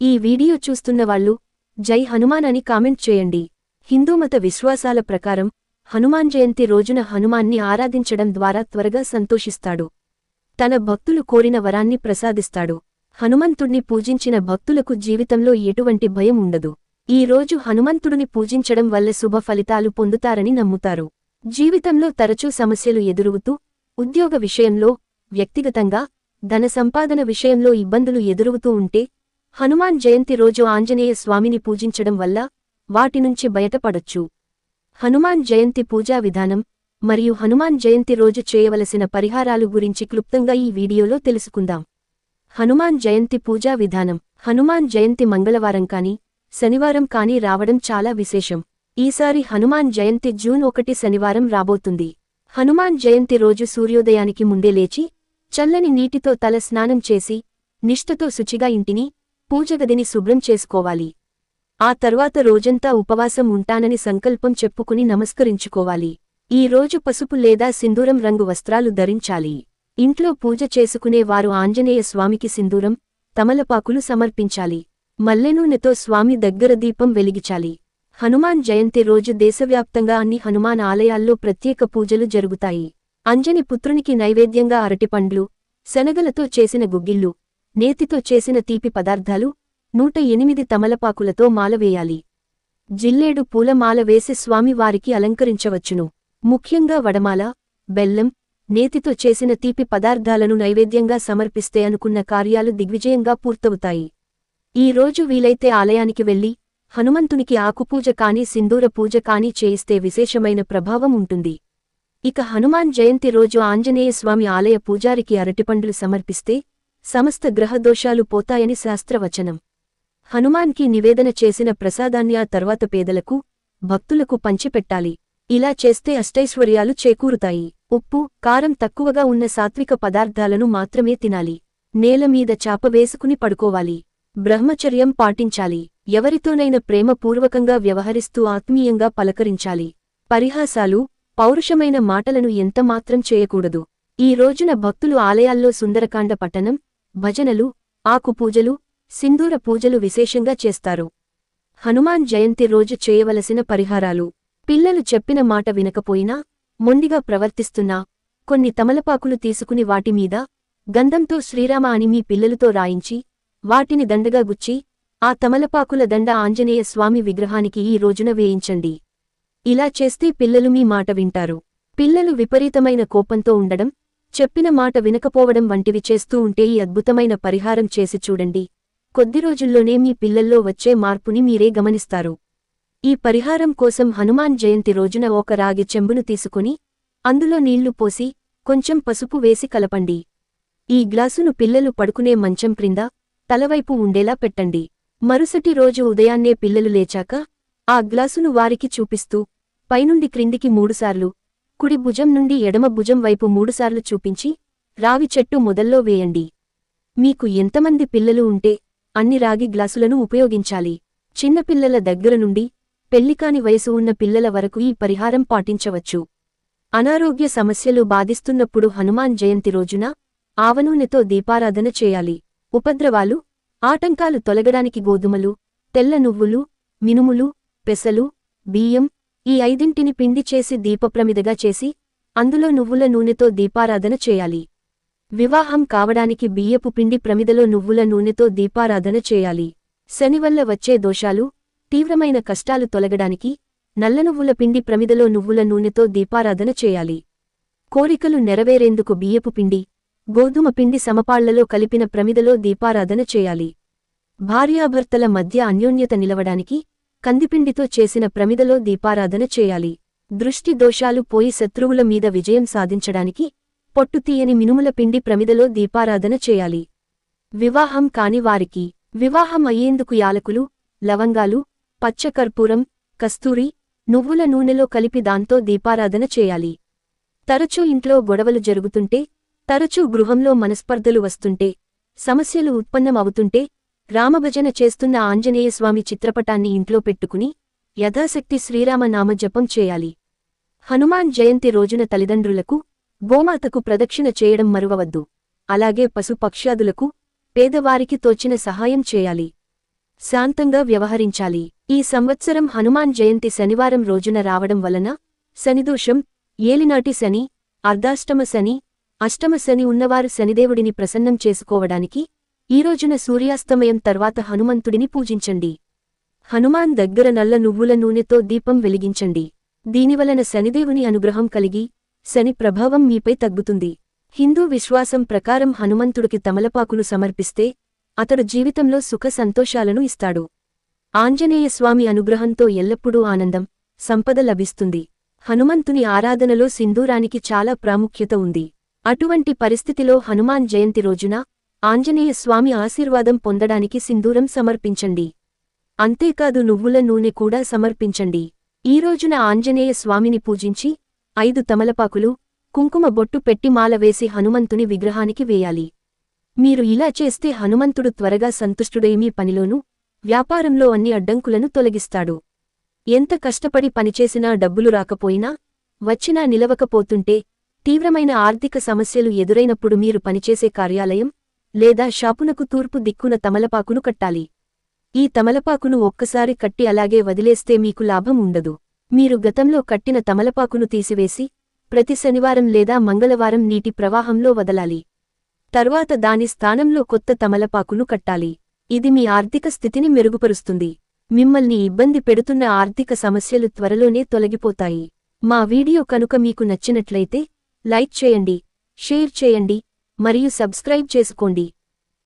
ఈ వీడియో చూస్తున్న వాళ్ళు జై హనుమాన్ అని కామెంట్ చేయండి. హిందూమత విశ్వాసాల ప్రకారం హనుమాన్ జయంతి రోజున హనుమాన్ని ఆరాధించడం ద్వారా త్వరగా సంతోషిస్తాడు. తన భక్తులు కోరిన వరాన్ని ప్రసాదిస్తాడు. హనుమంతుణ్ణి పూజించిన భక్తులకు జీవితంలో ఎటువంటి భయం ఉండదు. ఈ రోజు హనుమంతుడిని పూజించడం వల్ల శుభ ఫలితాలు పొందుతారని నమ్ముతారు. జీవితంలో తరచూ సమస్యలు ఎదురుగుతూ ఉద్యోగ విషయంలో వ్యక్తిగతంగా ధన సంపాదన విషయంలో ఇబ్బందులు ఎదురుగుతూ ఉంటే హనుమాన్ జయంతి రోజు ఆంజనేయ స్వామిని పూజించడం వల్ల వాటి నుంచి బయటపడొచ్చు. హనుమాన్ జయంతి పూజా విధానం మరియు హనుమాన్ జయంతి రోజు చేయవలసిన పరిహారాలు గురించి క్లుప్తంగా ఈ వీడియోలో తెలుసుకుందాం. హనుమాన్ జయంతి పూజా విధానం. హనుమాన్ జయంతి మంగళవారం కాని శనివారం కాని రావడం చాలా విశేషం. ఈసారి హనుమాన్ జయంతి జూన్ ఒకటి శనివారం రాబోతుంది. హనుమాన్ జయంతి రోజు సూర్యోదయానికి ముందే లేచి చల్లని నీటితో తల స్నానం చేసి నిష్ఠతో శుచిగా ఇంటిని పూజగదిని శుభ్రం చేసుకోవాలి. ఆ తర్వాత రోజంతా ఉపవాసం ఉంటానని సంకల్పం చెప్పుకుని నమస్కరించుకోవాలి. ఈ రోజు పసుపు లేదా సింధూరం రంగు వస్త్రాలు ధరించాలి. ఇంట్లో పూజ చేసుకునే వారు ఆంజనేయ స్వామికి సింధూరం తమలపాకులు సమర్పించాలి. మల్లెనూనెతో స్వామి దగ్గర దీపం వెలిగిచాలి. హనుమాన్ జయంతి రోజు దేశవ్యాప్తంగా అన్ని హనుమాన్ ఆలయాల్లో ప్రత్యేక పూజలు జరుగుతాయి. అంజని పుత్రునికి నైవేద్యంగా అరటిపండ్లు శనగలతో చేసిన గుగ్గిళ్ళు నేతితో చేసిన తీపి పదార్థాలు నూట ఎనిమిది తమలపాకులతో మాలవేయాలి జిల్లేడు పూలమాల వేసి స్వామివారికి అలంకరించవచ్చును. ముఖ్యంగా వడమాల బెల్లం నేతితో చేసిన తీపి పదార్థాలను నైవేద్యంగా సమర్పిస్తే అనుకున్న కార్యాలు దిగ్విజయంగా పూర్తవుతాయి. ఈ రోజు వీలైతే ఆలయానికి వెళ్ళి హనుమంతునికి ఆకుపూజ కానీ సింధూర పూజ కానీ చేయిస్తే విశేషమైన ప్రభావం ఉంటుంది. ఇక హనుమాన్ జయంతి రోజు ఆంజనేయ స్వామి ఆలయ పూజారికి అరటిపండ్లు సమర్పిస్తే సమస్త గ్రహదోషాలు పోతాయని శాస్త్రవచనం. హనుమాన్కి నివేదన చేసిన ప్రసాదాన్ని ఆ తర్వాత పేదలకు భక్తులకు పంచిపెట్టాలి. ఇలా చేస్తే అష్టైశ్వర్యాలు చేకూరుతాయి. ఉప్పు కారం తక్కువగా ఉన్న సాత్విక పదార్థాలను మాత్రమే తినాలి. నేలమీద చాప వేసుకుని పడుకోవాలి. బ్రహ్మచర్యం పాటించాలి. ఎవరితోనైన ప్రేమపూర్వకంగా వ్యవహరిస్తూ ఆత్మీయంగా పలకరించాలి. పరిహాసాలు పౌరుషమైన మాటలను ఎంతమాత్రం చేయకూడదు. ఈ రోజున భక్తులు ఆలయాల్లో సుందరకాండ పఠనం భజనలు ఆకుపూజలు సింధూర పూజలు విశేషంగా చేస్తారు. హనుమాన్ జయంతి రోజు చేయవలసిన పరిహారాలు. పిల్లలు చెప్పిన మాట వినకపోయినా మొండిగా ప్రవర్తిస్తున్నా కొన్ని తమలపాకులు తీసుకుని వాటిమీద గంధంతో శ్రీరామ అని మీ పిల్లలతో రాయించి వాటిని దండగా గుచ్చి ఆ తమలపాకుల దండ ఆంజనేయ స్వామి విగ్రహానికి ఈ రోజున వేయించండి. ఇలా చేస్తే పిల్లలు మీ మాట వింటారు. పిల్లలు విపరీతమైన కోపంతో ఉండడం చెప్పిన మాట వినకపోవడం వంటివి చేస్తూ ఉంటే ఈ అద్భుతమైన పరిహారం చేసి చూడండి. కొద్ది రోజుల్లోనే మీ పిల్లల్లో వచ్చే మార్పుని మీరే గమనిస్తారు. ఈ పరిహారం కోసం హనుమాన్ జయంతి రోజున ఒక రాగి చెంబును తీసుకుని అందులో నీళ్ళు పోసి కొంచెం పసుపు వేసి కలపండి. ఈ గ్లాసును పిల్లలు పడుకునే మంచం క్రింద తలవైపు ఉండేలా పెట్టండి. మరుసటి రోజు ఉదయాన్నే పిల్లలు లేచాక ఆ గ్లాసును వారికి చూపిస్తూ పైనుండి క్రిందికి మూడుసార్లు కుడి భుజం నుండి ఎడమ భుజం వైపు మూడుసార్లు చూపించి రావి చెట్టు మొదల్లో వేయండి. మీకు ఎంతమంది పిల్లలు ఉంటే అన్ని రాగి గ్లాసులను ఉపయోగించాలి. చిన్నపిల్లల దగ్గర నుండి పెళ్ళికాని వయసు ఉన్న పిల్లల వరకు ఈ పరిహారం పాటించవచ్చు. అనారోగ్య సమస్యలు బాధిస్తున్నప్పుడు హనుమాన్ జయంతి రోజున ఆవనూనెతో దీపారాధన చేయాలి. ఉపద్రవాలు ఆటంకాలు తొలగడానికి గోధుమలు తెల్ల నువ్వులు మినుములు పెసలు బియ్యం ఈ ఐదింటిని పిండి చేసి దీపప్రమిదగా చేసి అందులో నువ్వుల నూనెతో దీపారాధన చేయాలి. వివాహం కావడానికి బియ్యపు పిండి ప్రమిదలో నువ్వుల నూనెతో దీపారాధన చేయాలి. శనివల్ల వచ్చే దోషాలు తీవ్రమైన కష్టాలు తొలగడానికి నల్లనువ్వుల పిండి ప్రమిదలో నువ్వుల నూనెతో దీపారాధన చేయాలి. కోరికలు నెరవేరేందుకు బియ్యపు పిండి గోధుమ పిండి సమపాళ్ళలో కలిపిన ప్రమిదలో దీపారాధన చేయాలి. భార్యాభర్తల మధ్య అన్యోన్యత నిలవడానికి కందిపిండితో చేసిన ప్రమిదలో దీపారాధన చేయాలి. దృష్టి దోషాలు పోయి శత్రువుల మీద విజయం సాధించడానికి పొట్టుతీయని మినుముల పిండి ప్రమిదలో దీపారాధన చేయాలి. వివాహం కాని వారికి వివాహం అయ్యేందుకు యాలకులు లవంగాలు పచ్చకర్పూరం కస్తూరి నువ్వుల నూనెలో కలిపి దాంతో దీపారాధన చేయాలి. తరచూ ఇంట్లో గొడవలు జరుగుతుంటే తరచూ గృహంలో మనస్పర్ధలు వస్తుంటే సమస్యలు ఉత్పన్నమవుతుంటే రామభజన చేస్తున్న ఆంజనేయస్వామి చిత్రపటాన్ని ఇంట్లో పెట్టుకుని యథాశక్తి శ్రీరామనామ జపం చేయాలి. హనుమాన్ జయంతి రోజున తల్లిదండ్రులకు గోమాతకు ప్రదక్షిణ చేయడం మరువవద్దు. అలాగే పశుపక్ష్యాదులకు పేదవారికి తోచిన సహాయం చేయాలి. శాంతంగా వ్యవహరించాలి. ఈ సంవత్సరం హనుమాన్ జయంతి శనివారం రోజున రావడం వలన శనిదోషం ఏలినాటి శని అర్ధాష్టమ శని అష్టమ శని ఉన్నవారు శనిదేవుడిని ప్రసన్నం చేసుకోవడానికి ఈ రోజున సూర్యాస్తమయం తర్వాత హనుమంతుడిని పూజించండి. హనుమాన్ దగ్గర నల్ల నువ్వుల నూనెతో దీపం వెలిగించండి. దీనివలన శనిదేవుని అనుగ్రహం కలిగి శని ప్రభావం మీపై తగ్గుతుంది. హిందూ విశ్వాసం ప్రకారం హనుమంతుడికి తమలపాకులు సమర్పిస్తే అతడు జీవితంలో సుఖ సంతోషాలను ఇస్తాడు. ఆంజనేయస్వామి అనుగ్రహంతో ఎల్లప్పుడూ ఆనందం సంపద లభిస్తుంది. హనుమంతుని ఆరాధనలో సింధూరానికి చాలా ప్రాముఖ్యత ఉంది. అటువంటి పరిస్థితిలో హనుమాన్ జయంతి రోజున ఆంజనేయ స్వామి ఆశీర్వాదం పొందడానికి సింధూరం సమర్పించండి. అంతేకాదు నువ్వుల నూనె కూడా సమర్పించండి. ఈ రోజున ఆంజనేయ స్వామిని పూజించి ఐదు తమలపాకులు కుంకుమ బొట్టు పెట్టి మాల వేసి హనుమంతుని విగ్రహానికి వేయాలి. మీరు ఇలా చేస్తే హనుమంతుడు త్వరగా సంతుష్టుడై మీ పనిలోనూ వ్యాపారంలో అన్ని అడ్డంకులను తొలగిస్తాడు. ఎంత కష్టపడి పనిచేసినా డబ్బులు రాకపోయినా వచ్చినా నిలవకపోతుంటే తీవ్రమైన ఆర్థిక సమస్యలు ఎదురైనప్పుడు మీరు పనిచేసే కార్యాలయం లేదా షాపునకు తూర్పు దిక్కున తమలపాకును కట్టాలి. ఈ తమలపాకును ఒక్కసారి కట్టి అలాగే వదిలేస్తే మీకు లాభం ఉండదు. మీరు గతంలో కట్టిన తమలపాకును తీసివేసి ప్రతి శనివారం లేదా మంగళవారం నీటి ప్రవాహంలో వదలాలి. తర్వాత దాని స్థానంలో కొత్త తమలపాకును కట్టాలి. ఇది మీ ఆర్థిక స్థితిని మెరుగుపరుస్తుంది. మిమ్మల్ని ఇబ్బంది పెడుతున్న ఆర్థిక సమస్యలు త్వరలోనే తొలగిపోతాయి. మా వీడియో కనుక మీకు నచ్చినట్లయితే లైక్ చేయండి షేర్ చేయండి మరియు సబ్స్క్రైబ్ చేసుకోండి.